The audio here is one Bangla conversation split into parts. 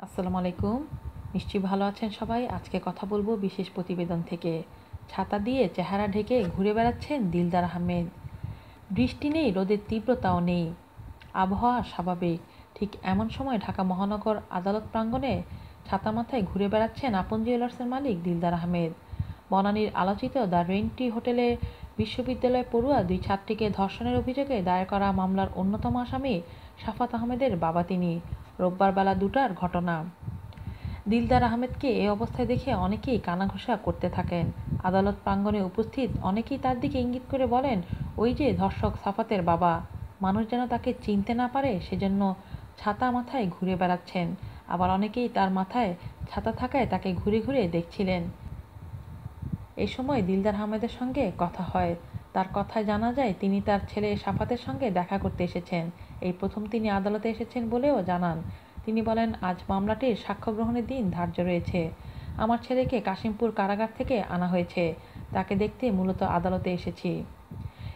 আসসালামু আলাইকুম। নিশ্চয়ই ভালো আছেন সবাই? আজকে কথা বলব বিশেষ প্রতিবেদন থেকে। ছাতা দিয়ে চেহারা ঢেকে ঘুরে বেড়াচ্ছেন দিলদার আহমেদ। বৃষ্টি নেই, রোদের তীব্রতাও নেই। আবহাওয়া স্বাভাবিক। ঠিক এমন সময় ঢাকা মহানগর আদালত প্রাঙ্গণে ছাতা মাথায় ঘুরে বেড়াচ্ছেন আপন জুয়েলার্সের মালিক দিলদার আহমেদ। বনানীর আলোচিত দ্য রেন্টি হোটেলে বিশ্ববিদ্যালয় পড়ুয়া দুই ছাত্রীকে ধর্ষণের অভিযোগে দায়ের করা মামলার অন্যতম আসামি সাফাত আহমেদের বাবা তিনি। রোববার বেলা দুটার ঘটনা। দিলদার আহমেদকে এ অবস্থায় দেখে অনেকেই কানাঘোষা করতে থাকেন। আদালত প্রাঙ্গণে উপস্থিত অনেকেই তার দিকে ইঙ্গিত করে বলেন, ওই যে ধর্ষক সাফাতের বাবা। মানুষ যেন তাকে চিনতে না পারে, সেজন্য ছাতা মাথায় ঘুরে বেড়াচ্ছেন। আবার অনেকেই তার মাথায় ছাতা থাকায় তাকে ঘুরে ঘুরে দেখছিলেন। এ সময় দিলদার আহমেদের সঙ্গে কথা হয়। তার কথায় জানা যায়, তিনি তার ছেলে সাফাতের সঙ্গে দেখা করতে এসেছেন। এই প্রথম তিনি আদালতে এসেছেন বলেও জানান। তিনি বলেন, আজ মামলাটির সাক্ষ্য গ্রহণের দিন ধার্য রয়েছে। আমার ছেলেকে কাশিমপুর কারাগার থেকে আনা হয়েছে। তাকে দেখতে মূলত আদালতে এসেছি।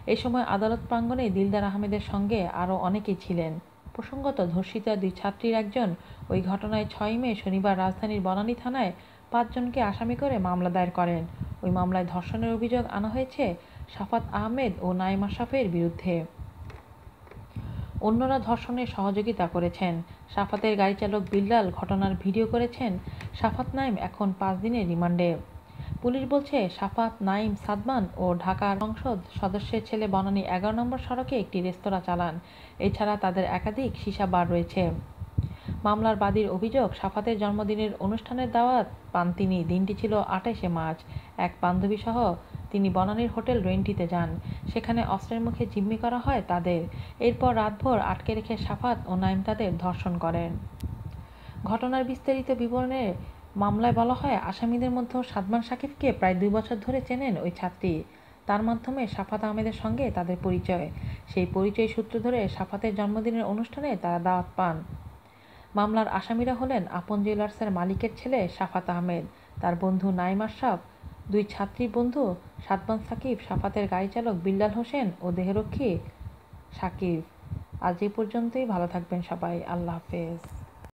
এই সময় আদালত প্রাঙ্গণে দিলদার আহমেদের সঙ্গে আরও অনেকেই ছিলেন। প্রসঙ্গত, ধর্ষিতা দুই ছাত্রীর একজন। ওই ঘটনায় ছয় মে শনিবার রাজধানীর বনানী থানায় পাঁচজনকে আসামি করে মামলা দায়ের করেন। ওই মামলায় ধর্ষণের অভিযোগ আনা হয়েছে সাফাত আহমেদ ও নাইম আশরাফের বিরুদ্ধে। অন্যরা ধর্ষণে সহযোগিতা করেছেন। সাফাতের গাড়ি চালক বিল্লাল ঘটনার ভিডিও করেছেন, সাফাত নাইম এখন পাঁচ দিনের রিমান্ডে। পুলিশ বলছে, সাফাত নাইম সাদমান ও ঢাকার সংসদ সদস্যের ছেলে বনানী এগারো নম্বর সড়কে একটি রেস্তোরাঁ চালান। এছাড়া তাদের একাধিক সীসা বার রয়েছে। মামলার বাদীর অভিযোগ, সাফাতের জন্মদিনের অনুষ্ঠানের দাওয়াত পান তিনি। দিনটি ছিল আঠাশে মার্চ। এক বান্ধবীসহ তিনি বনানীর হোটেল রেন্টিতে যান। সেখানে অস্ত্রের মুখে জিম্মি করা হয় তাদের। এরপর রাতভর আটকে রেখে সাফাত ও নাইম তাদের ধর্ষণ করেন। ঘটনার বিস্তারিত বিবরণে মামলায় বলা হয়, আসামিদের মধ্যে সাদমান সাকিবকে প্রায় দুই বছর ধরে চেনেন ওই ছাত্রী। তার মাধ্যমে সাফাত আহমেদের সঙ্গে তাদের পরিচয়। সেই পরিচয় সূত্র ধরে সাফাতের জন্মদিনের অনুষ্ঠানে তারা দাওয়াত পান। মামলার আসামিরা হলেন আপন জুয়েলার্সের মালিকের ছেলে সাফাত আহমেদ। তার বন্ধু নাইম আশরাফ দুই ছাত্রী বন্ধু সাদমান সাকিব সাফাতের গাড়ি চালক বিল্লাল হোসেন ও দেহরক্ষী সাকিব। আজ এই পর্যন্তই, ভালো থাকবেন সবাই। আল্লাহ হাফেজ।